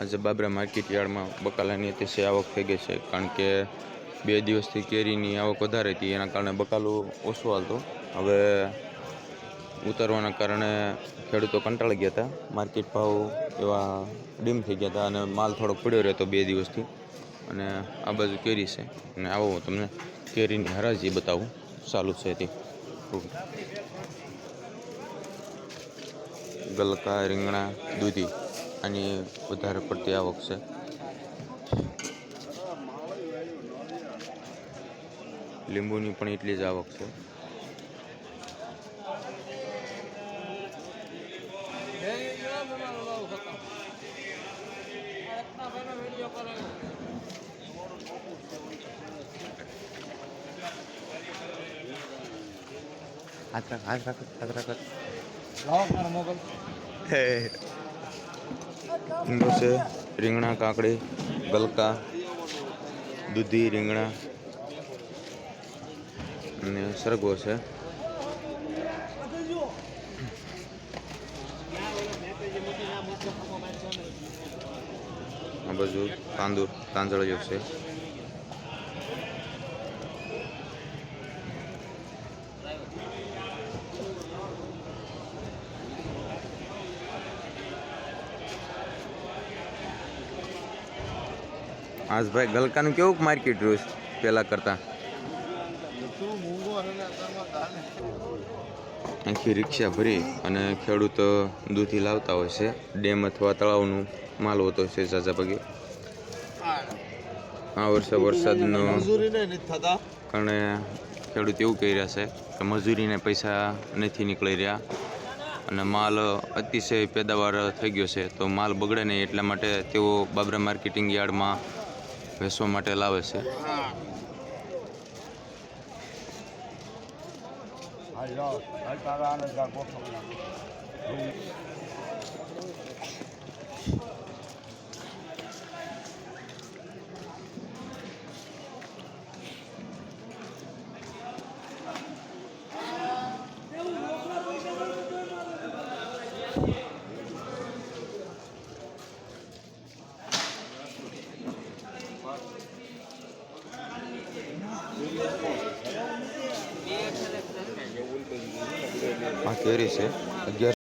આજે બાબરા માર્કેટ યાર્ડમાં બકાલાની અતિશય આવક થઈ ગઈ છે, કારણ કે બે દિવસથી કેરીની આવક વધારે હતી, એના કારણે બકાલું ઓછો હાલતો. હવે ઉતરવાના કારણે ખેડૂતો કંટાળી ગયા હતા. માર્કેટ ભાવ એવા ડીમ થઈ ગયા હતા અને માલ થોડોક પડ્યો રહેતો બે દિવસથી. અને આ બાજુ કેરી છે. અને આવો હું તમને કેરીની હરાજી બતાવું. ચાલુ છે તે. ગલકા, રીંગણા, દૂધી. આની વધારે પડતી આવક છે. લીંબુની પણ એટલી જ આવક છે. હાથ રાખ હાથ રાખ હાથ રાખ. ઈંડો છે, રીંગણા, કાકડી, ગલકા, દૂધી, રીંગણા અને સરગવો છે. આ બાજુ તાંદુર તાંદળીઓ છે. આજ ભાઈ ગલકાનું કેવું માર્કેટ રહ્યું છે પહેલાં કરતાં? આખી રિક્ષા ભરી અને ખેડૂત દૂધી લાવતા હોય છે. ડેમ અથવા તળાવનું માલ હોતો છે ઝાઝા પગે આ વર્ષે વરસાદનો કારણે ખેડૂત એવું કહી રહ્યા છે કે મજૂરીને પૈસા નથી નીકળી રહ્યા અને માલ અતિશય પેદાવાર થઈ ગયો છે. તો માલ બગડે નહીં એટલા માટે તેઓ બાબરા માર્કેટિંગ યાર્ડમાં વેચવા માટે લાવે છે. આ કેરી છે. અગિયાર